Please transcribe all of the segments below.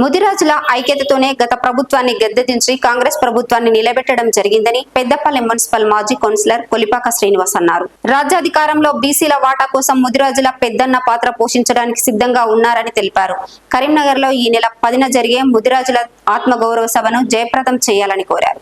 ముదిరాజుల ఐక్యతతోనే గత ప్రభుత్వాన్ని గద్దెదించి కాంగ్రెస్ ప్రభుత్వాన్ని నిలబెట్టడం జరిగిందని పెద్దపల్లి మున్సిపల్ మాజీ కౌన్సిలర్ కొలిపాక శ్రీనివాస్ అన్నారు. రాజ్యాధికారంలో బీసీల వాటా కోసం ముదిరాజుల పెద్దన్న పాత్ర పోషించడానికి సిద్ధంగా ఉన్నారని తెలిపారు. కరీంనగర్లో ఈ నెల పదిన జరిగే ముదిరాజుల ఆత్మగౌరవ సభను జయప్రదం చేయాలని కోరారు.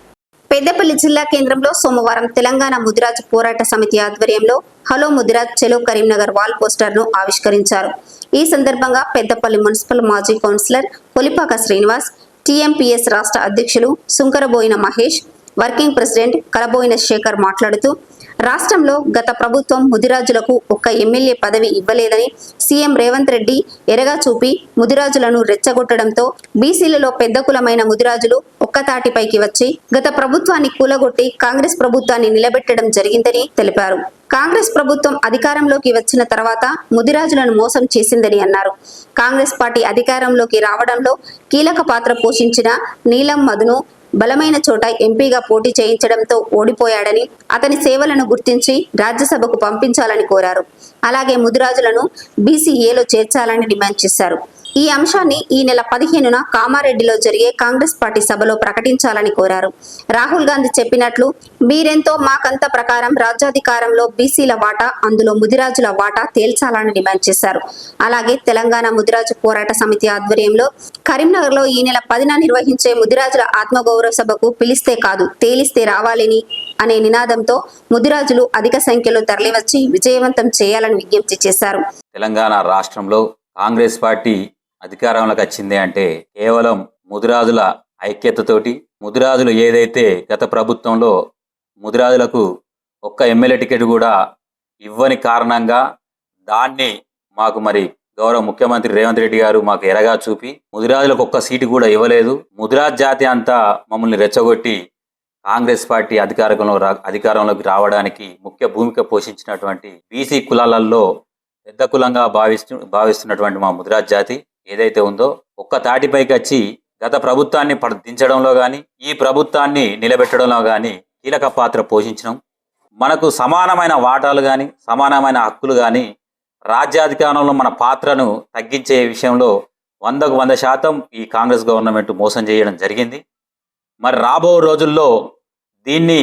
పెద్దపల్లి జిల్లా కేంద్రంలో సోమవారం తెలంగాణ ముదిరాజ్ పోరాట సమితి ఆధ్వర్యంలో హలో ముదిరాజ్ చెలో కరీంనగర్ వాల్ పోస్టర్ను ఆవిష్కరించారు. ఈ సందర్భంగా పెద్దపల్లి మున్సిపల్ మాజీ కౌన్సిలర్ కొలిపాక శ్రీనివాస్ టీఎంపీఎస్ రాష్ట్ర అధ్యక్షులు సుంకరబోయిన మహేష్ వర్కింగ్ ప్రెసిడెంట్ కలబోయిన శేఖర్ మాట్లాడుతూ రాష్ట్రంలో గత ప్రభుత్వం ముదిరాజులకు ఒక్క ఎమ్మెల్యే పదవి ఇవ్వలేదని సీఎం రేవంత్ రెడ్డి ఎరగా చూపి ముదిరాజులను రెచ్చగొట్టడంతో బీసీలలో పెద్ద కులమైన ముదిరాజులు ఒక్కతాటిపైకి వచ్చి గత ప్రభుత్వాన్ని కూలగొట్టి కాంగ్రెస్ ప్రభుత్వాన్ని నిలబెట్టడం జరిగిందని తెలిపారు. కాంగ్రెస్ ప్రభుత్వం అధికారంలోకి వచ్చిన తర్వాత ముదిరాజులను మోసం చేసిందని అన్నారు. కాంగ్రెస్ పార్టీ అధికారంలోకి రావడంలో కీలక పాత్ర పోషించిన నీలం మధును బలమైన చోట ఎంపీగా పోటీ చేయించడంతో ఓడిపోయాడని అతని సేవలను గుర్తించి రాజ్యసభకు పంపించాలని కోరారు. అలాగే ముదిరాజులను బీసీఏలో చేర్చాలని డిమాండ్ చేశారు. ఈ అంశాన్ని ఈ నెల పదిహేనున కామారెడ్డిలో జరిగే కాంగ్రెస్ పార్టీ సభలో ప్రకటించాలని కోరారు. రాహుల్ గాంధీ చెప్పినట్లు మీరెంతో మాకంత ప్రకారం రాజ్యాధికారంలో బీసీల వాటా అందులో ముదిరాజుల వాటా తేల్చాలని డిమాండ్ చేశారు. అలాగే తెలంగాణ ముదిరాజు పోరాట సమితి ఆధ్వర్యంలో కరీంనగర్లో ఈ నెల పదిన నిర్వహించే ముదిరాజుల ఆత్మగౌరవ సభకు పిలిస్తే కాదు తేలిస్తే రావాలని అనే నినాదంతో ముదిరాజులు అధిక సంఖ్యలో తరలివచ్చి విజయవంతం చేయాలని విజ్ఞప్తి చేశారు. తెలంగాణ రాష్ట్రంలో కాంగ్రెస్ పార్టీ అధికారంలోకి వచ్చింది అంటే కేవలం ముదిరాజుల ఐక్యతతోటి ముదిరాజులు ఏదైతే గత ప్రభుత్వంలో ముదిరాజులకు ఒక్క ఎమ్మెల్యే టికెట్ కూడా ఇవ్వని కారణంగా దాన్ని మాకు మరి గౌరవ ముఖ్యమంత్రి రేవంత్ రెడ్డి గారు మాకు ఎరగా చూపి ముదిరాజులకు ఒక్క సీటు కూడా ఇవ్వలేదు. ముదిరాజ్ జాతి అంతా మమ్మల్ని రెచ్చగొట్టి కాంగ్రెస్ పార్టీ అధికారంలో రా అధికారంలోకి రావడానికి ముఖ్య భూమిక పోషించినటువంటి బీసీ కులాలలో పెద్ద కులంగా భావిస్తు భావిస్తున్నటువంటి మా ముదిరాజ్ జాతి. ఏదైతే ఉందో ఒక్క తాటిపైకి వచ్చి గత ప్రభుత్వాన్ని దించడంలో కానీ ఈ ప్రభుత్వాన్ని నిలబెట్టడంలో కానీ కీలక పాత్ర పోషించడం మనకు సమానమైన వాటాలు కానీ సమానమైన హక్కులు కానీ రాజ్యాధికారంలో మన పాత్రను తగ్గించే విషయంలో వందకు వంద శాతం ఈ కాంగ్రెస్ గవర్నమెంట్ మోసం చేయడం జరిగింది. మరి రాబో రోజుల్లో దీన్ని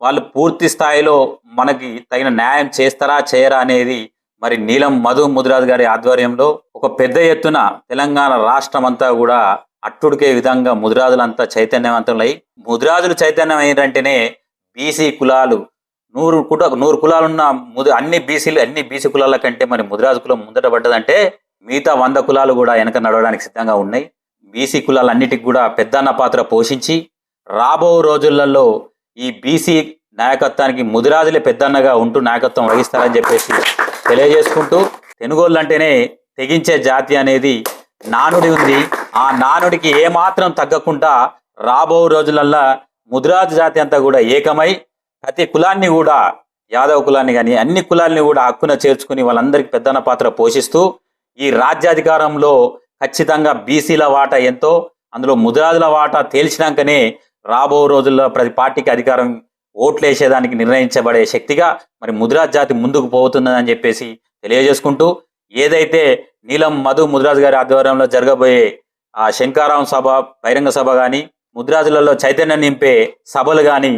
వాళ్ళు పూర్తి స్థాయిలో మనకి తగిన న్యాయం చేస్తారా చేయరా అనేది మరి నీలం మధు ముదిరాజ్ గారి ఆధ్వర్యంలో ఒక పెద్ద ఎత్తున తెలంగాణ రాష్ట్రం అంతా కూడా అట్టుడికే విధంగా ముదిరాజులంతా చైతన్యవంతులై ముదిరాజులు చైతన్యం ఏంటంటేనే బీసీ కులాలు నూరు కుట నూరు కులాలున్న ముది అన్ని బీసీలు అన్ని బీసీ కులాల కంటే మరి ముదిరాజు కులం ముందట పడ్డదంటే మిగతా వంద కులాలు కూడా వెనక నడవడానికి సిద్ధంగా ఉన్నాయి. బీసీ కులాలన్నిటికి కూడా పెద్దన్న పాత్ర పోషించి రాబో రోజులలో ఈ బీసీ నాయకత్వానికి ముదిరాజులే పెద్దన్నగా ఉంటూ నాయకత్వం వహిస్తారని చెప్పేసి తెలియజేసుకుంటూ తెనుగోళ్ళు అంటేనే తెగించే జాతి అనేది నానుడి ఉంది. ఆ నానుడికి ఏమాత్రం తగ్గకుండా రాబో రోజులల్లా ముదిరాజు జాతి అంతా కూడా ఏకమై ప్రతి కులాన్ని కూడా యాదవ కులాన్ని కానీ అన్ని కులాల్ని కూడా హక్కున చేర్చుకుని వాళ్ళందరికీ పెద్దన పాత్ర పోషిస్తూ ఈ రాజ్యాధికారంలో ఖచ్చితంగా బీసీల వాటా ఎంతో అందులో ముదిరాజుల వాటా తేల్చినాకనే రాబో రోజుల్లో ప్రతి పార్టీకి అధికారం ఓట్లు వేసేదానికి నిర్ణయించబడే శక్తిగా మరి ముదిరాజ్ జాతి ముందుకు పోతుందని చెప్పేసి తెలియజేసుకుంటూ ఏదైతే నీలం మధు ముదిరాజు గారి ఆధ్వర్యంలో జరగబోయే ఆ శంకారాం సభ బహిరంగ సభ కానీ ముద్రాజులలో చైతన్యం నింపే సభలు కానీ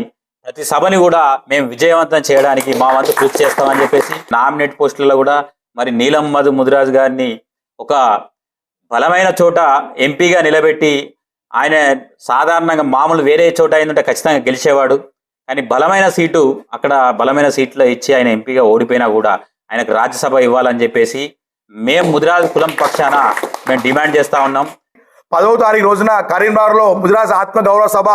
ప్రతి సభని కూడా మేము విజయవంతం చేయడానికి మా వంతు కృషి చేస్తామని చెప్పేసి నామినేట్ పోస్టులలో కూడా మరి నీలం మధు ముదిరాజు గారిని ఒక బలమైన చోట ఎంపీగా నిలబెట్టి ఆయన సాధారణంగా మామూలు వేరే చోట అయిందంటే ఖచ్చితంగా గెలిచేవాడు. కానీ బలమైన సీటు అక్కడ బలమైన సీట్లో ఇచ్చి ఆయన ఎంపీగా ఓడిపోయినా కూడా ఆయనకు రాజ్యసభ ఇవ్వాలని చెప్పేసి మేము ముదిరాజు కులం పక్షాన మేము డిమాండ్ చేస్తా ఉన్నాం. పదవ తారీఖు రోజున కరీంనగర్లో ముదిరాజ్ ఆత్మ గౌరవ సభ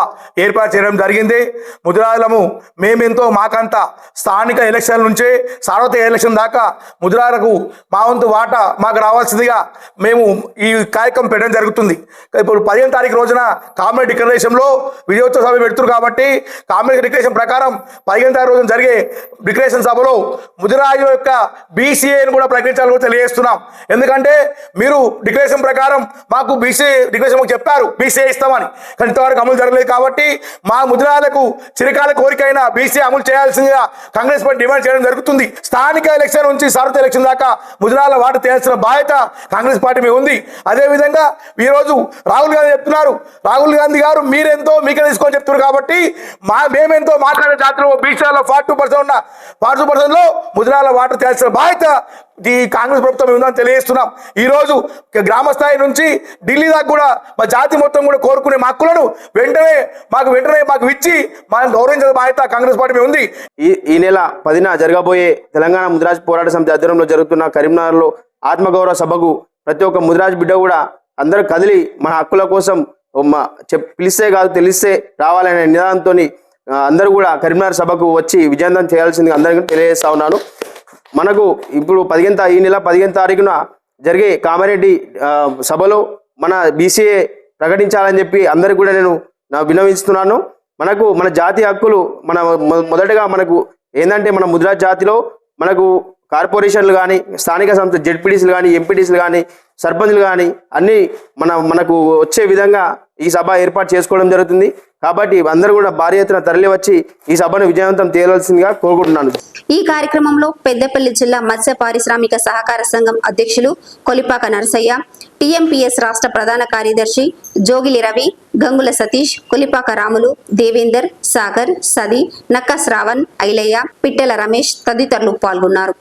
ఏర్పాటు చేయడం జరిగింది. ముదిరాజులము మేమెంతో మాకంత స్థానిక ఎలక్షన్ నుంచి సార్వత్రిక ఎలక్షన్ దాకా ముదిరాలకు మా వంతు వాటా మాకు రావాల్సిందిగా మేము ఈ కార్యక్రమం పెట్టడం జరుగుతుంది. ఇప్పుడు పదిహేను తారీఖు రోజున కామెడీ డిక్లరేషన్లో విజయోత్సవ సభ పెడుతున్నారు కాబట్టి కామెడీ డిక్లరేషన్ ప్రకారం పదిహేను తారీఖు రోజున జరిగే డిక్లరేషన్ సభలో ముదిరాజు యొక్క బీసీఏని కూడా ప్రకటించాలని కూడా తెలియజేస్తున్నాం. ఎందుకంటే మీరు డిక్లరేషన్ ప్రకారం మాకు బీసీ చెప్పారు బీసీ ఇస్తామని. కానీ ఇంతవరకు అమలు జరగలేదు కాబట్టి మా ముద్రాలకు చిరకాల కోరికైన బీసీ అమలు చేయాల్సిందిగా కాంగ్రెస్ పార్టీ డిమాండ్ చేయడం జరుగుతుంది. స్థానిక ఎలక్షన్ నుంచి సార్వత్రిక ఎలక్షన్ దాకా ముద్రాల వాటు తేల్చిన బాధ్యత కాంగ్రెస్ పార్టీ మీద ఉంది. అదేవిధంగా ఈరోజు రోజు రాహుల్ గాంధీ చెప్తున్నారు. రాహుల్ గాంధీ గారు మీరెంతో మీకే తీసుకొని చెప్తున్నారు కాబట్టి మా మేమెంతో మాట్లాడే జాతిలో బీసీలలో ఫార్టీ టూ పర్సెంట్ ఉన్న ఫార్టీ టూ పర్సెంట్లో ముద్రాల వాటర్ తేల్చిన బాధ్యత ఈ కాంగ్రెస్ ప్రభుత్వం ఉందని తెలియజేస్తున్నాం. ఈ రోజు గ్రామ స్థాయి నుంచి ఢిల్లీ దాకా కూడా మా జాతి మొత్తం కూడా కోరుకునే మా హక్కులను వెంటనే మాకు వెంటనే మాకు ఇచ్చి మనం గౌరవించిన బాధ్యత కాంగ్రెస్ పార్టీ మీద ఉంది. ఈ ఈ నెల పదిన జరగబోయే తెలంగాణ ముద్రాజ్ పోరాట సమితి ఆధ్వర్యంలో జరుగుతున్న కరీంనగర్లో ఆత్మగౌరవ సభకు ప్రతి ఒక్క ముద్రాజ్ బిడ్డ కూడా అందరూ కదిలి మన హక్కుల కోసం చెప్ పిలిస్తే కాదు తెలిస్తే రావాలనే నినాదంతో అందరూ కూడా కరీంనగర్ సభకు వచ్చి విజయంతం చేయాల్సిందిగా అందరికీ తెలియజేస్తా ఉన్నాను. మనకు ఇప్పుడు పదిహేను ఈ నెల పదిహేను తారీఖున జరిగే కామారెడ్డి సభలో మన బీసీఏ ప్రకటించాలని చెప్పి అందరికి కూడా నేను నా వినవిస్తున్నాను మనకు మన జాతి హక్కులు మన మొ- మొదటగా మనకు ఏంటంటే మన ముద్రా జాతిలో మనకు కార్పొరేషన్లు కానీ స్థానిక సంస్థ జెడ్పీటీసీలు కానీ ఎంపీటీసీలు కానీ సర్పంచ్లు కానీ అన్నీ మన మనకు వచ్చే విధంగా ఈ సభ ఏర్పాటు చేసుకోవడం జరుగుతుంది. కాబట్టి అందరూ కూడా భారీ ఎత్తున తరలి వచ్చి ఈ సభను విజయవంతం తేలాల్సిందిగా కోరుకుంటున్నాను. ఈ కార్యక్రమంలో పెద్దపల్లి జిల్లా మత్స్య పారిశ్రామిక సహకార సంఘం అధ్యక్షులు కొలిపాక నరసయ్య టీఎంపీఎస్ రాష్ట్ర ప్రధాన కార్యదర్శి జోగిలి రవి గంగుల సతీష్ కొలిపాక రాములు దేవేందర్ సాగర్ సది నక్క శ్రావణ్ ఐలయ్య పిట్టెల రమేష్ తదితరులు పాల్గొన్నారు.